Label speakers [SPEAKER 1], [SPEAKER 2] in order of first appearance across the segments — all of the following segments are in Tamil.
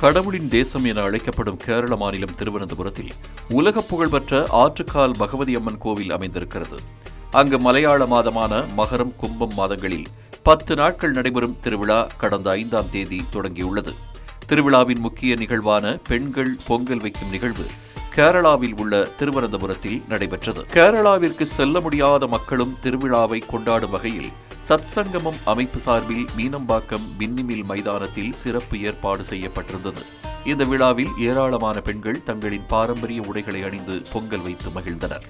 [SPEAKER 1] கடவுளின் தேசம் என அழைக்கப்படும் கேரள மாநிலம் திருவனந்தபுரத்தில் உலக புகழ்பெற்ற ஆற்றுக்கால் பகவதி அம்மன் கோவில் அமைந்திருக்கிறது. அங்கு மலையாள மாதமான மகரம் கும்பம் மாதங்களில் பத்து நாட்கள் நடைபெறும் திருவிழா கடந்த ஐந்தாம் தேதி தொடங்கியுள்ளது. திருவிழாவின் முக்கிய நிகழ்வான பெண்கள் பொங்கல் வைக்கும் நிகழ்வு கேரளாவில் உள்ள திருவனந்தபுரத்தில் நடைபெற்றது. கேரளாவிற்கு செல்ல முடியாத மக்களும் திருவிழாவை கொண்டாடும் வகையில் சத்சங்கமம் அமைப்பு சார்பில் மீனம்பாக்கம் மின்னிமில் மைதானத்தில் சிறப்பு ஏற்பாடு செய்யப்பட்டிருந்தது. இந்த விழாவில் ஏராளமான பெண்கள் தங்களின் பாரம்பரிய உடைகளை அணிந்து பொங்கல் வைத்து மகிழ்ந்தனர்.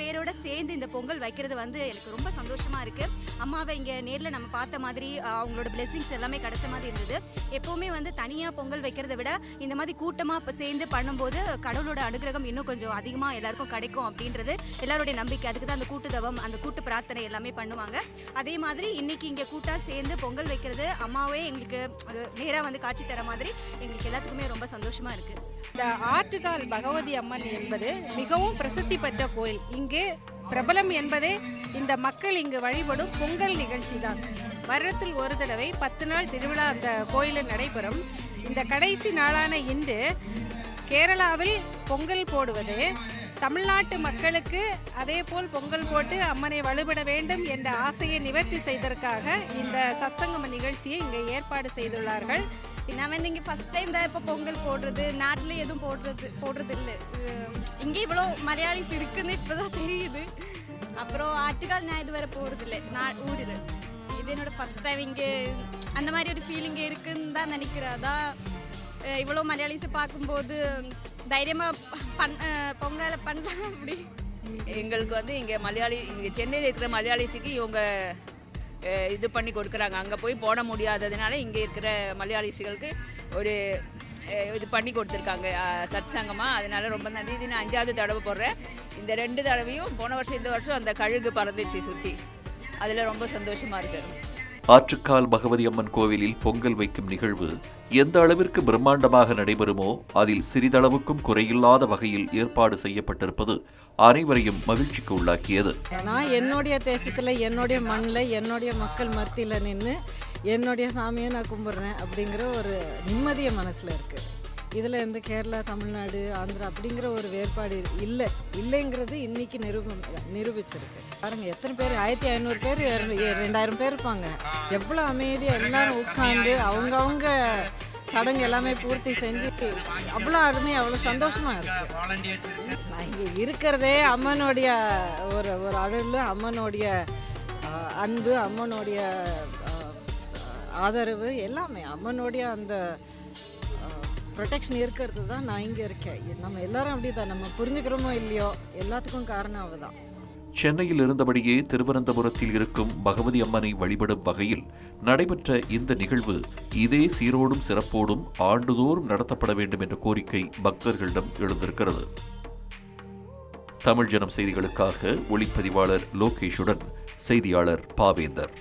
[SPEAKER 2] பேரோட சேர்ந்து இந்த பொங்கல் வைக்கிறது வந்து எனக்கு ரொம்ப சந்தோஷமாக இருக்குது அம்மாவை இங்கே நேரில் நம்ம பார்த்த மாதிரி அவங்களோட பிளெஸிங்ஸ் எல்லாமே கிடைச்ச மாதிரி இருந்தது. எப்போவுமே வந்து தனியாக பொங்கல் வைக்கிறத விட இந்த மாதிரி கூட்டமாக சேர்ந்து பண்ணும்போது கடவுளோட அனுகிரகம் இன்னும் கொஞ்சம் அதிகமாக எல்லாருக்கும் கிடைக்கும் அப்படின்றது எல்லாருடைய நம்பிக்கை. அதுக்கு தான் அந்த கூட்டுதவம் அந்த கூட்டு பிரார்த்தனை எல்லாமே பண்ணுவாங்க. அதே மாதிரி இன்னைக்கு இங்கே கூட்டாக சேர்ந்து பொங்கல் வைக்கிறது அம்மாவே எங்களுக்கு நேராக வந்து காட்சி தர மாதிரி எங்களுக்கு எல்லாத்துக்குமே ரொம்ப சந்தோஷமாக இருக்குது
[SPEAKER 3] இந்த ஆற்றுக்கால் பகவதி அம்மன் என்பது மிகவும் பிரசித்தி பெற்ற கோயில். இங்கு பிரபலம் என்பதே இந்த மக்கள் இங்கு வழிபடும் பொங்கல் நிகழ்ச்சி தான் வருடத்தில் ஒரு தடவை பத்து நாள் திருவிழா அந்த கோயிலில் நடைபெறும். இந்த கடைசி நாளான இன்று கேரளாவில் பொங்கல் போடுவது. தமிழ்நாட்டு மக்களுக்கு அதே போல் பொங்கல் போட்டு அம்மனை வழிபட வேண்டும் என்ற ஆசையை நிவர்த்தி செய்ததற்காக இந்த சத்சங்கம நிகழ்ச்சியை இங்கே ஏற்பாடு செய்துள்ளார்கள்.
[SPEAKER 2] நான் வந்து இங்கே ஃபஸ்ட் டைம் தான் இப்போ பொங்கல் போடுறது நாட்டில் எதுவும் போடுறது போடுறது இல்லை இங்கே இவ்வளோ மலையாளிஸ் இருக்குன்னு இப்போ தான் தெரியுது. அப்புறம் ஆற்றுக்கால் நான் இதுவரை போகிறது இல்லை நான் ஊரில். இது என்னோடய ஃபர்ஸ்ட் டைம் இங்கே அந்த மாதிரி ஒரு ஃபீலிங் இருக்குன்னு தான் நினைக்கிறேன். அதான் இவ்வளோ மலையாளிஸை பார்க்கும்போது தைரியமாக பண் பொங்கலை பண்ணலாம் அப்படி.
[SPEAKER 4] எங்களுக்கு வந்து இங்கே மலையாளி இங்கே சென்னையில் இருக்கிற மலையாளிஸுக்கு இவங்க இது பண்ணி கொடுக்குறாங்க. அங்கே போய் போட முடியாததுனால இங்கே இருக்கிற மலையாளிசிகளுக்கு ஒரு இது பண்ணி கொடுத்துருக்காங்க சத் சங்கமாக அதனால ரொம்ப நன்றி. இது நான் அஞ்சாவது தடவை போடுறேன். இந்த ரெண்டு தடவையும் போன வருஷம் இந்த வருஷம் அந்த கழுகு பறந்துச்சு சுற்றி அதில் ரொம்ப சந்தோஷமாக இருக்குது
[SPEAKER 1] ஆற்றுக்கால் பகவதி அம்மன் கோவிலில் பொங்கல் வைக்கும் நிகழ்வு எந்த அளவிற்கு பிரம்மாண்டமாக நடைபெறுமோ அதில் சிறிதளவுக்கும் குறையில்லாத வகையில் ஏற்பாடு செய்யப்பட்டிருப்பது அனைவரையும் மகிழ்ச்சிக்கு உள்ளாக்கியது.
[SPEAKER 5] நான் என்னுடைய தேசத்தில் என்னுடைய மண்ணில் என்னுடைய மக்கள் மத்தியில் நின்று என்னுடைய சாமியை நான் கும்பிட்றேன் அப்படிங்கிற ஒரு நிம்மதிய மனசில் இருக்குது இதில் இந்த கேரளா தமிழ்நாடு ஆந்திரா அப்படிங்கிற ஒரு வேறுபாடு இல்லை. இல்லைங்கிறது இன்னைக்கு நிரூபம் நிரூபிச்சிருக்கு. பாருங்க எத்தனை பேர்? ஆயிரத்தி ஐநூறு பேர் ரெண்டாயிரம் பேர் இருப்பாங்க. எவ்வளோ அமைதியாக எல்லாரும் உட்காந்து அவங்கவுங்க சடங்கு எல்லாமே பூர்த்தி செஞ்சு அவ்வளோ அருமையாக அவ்வளோ சந்தோஷமாக இருக்கு. நான் இங்கே இருக்கிறதே அம்மனுடைய ஒரு ஒரு அருள் அம்மனுடைய அன்பு அம்மனுடைய ஆதரவு எல்லாமே. அம்மனுடைய அந்த ப்ரொடெக்ஷன் இருக்கிறது தான் நான் இங்கே இருக்கேன். நம்ம எல்லாரும் அப்படி தான் நம்ம புரிஞ்சுக்கிறோமோ இல்லையோ எல்லாத்துக்கும் காரணம் அவ தான்
[SPEAKER 1] சென்னையில் இருந்தபடியே திருவனந்தபுரத்தில் இருக்கும் பகவதி அம்மனை வழிபடும் வகையில் நடைபெற்ற இந்த நிகழ்வு இதே சீரோடும் சிறப்போடும் ஆண்டுதோறும் நடத்தப்பட வேண்டும் என்ற கோரிக்கை பக்தர்களிடம் எழுந்திருக்கிறது. தமிழ் ஜனம் செய்திகளுக்காக ஒளிப்பதிவாளர் லோகேஷுடன் செய்தியாளர் பாவேந்தர்.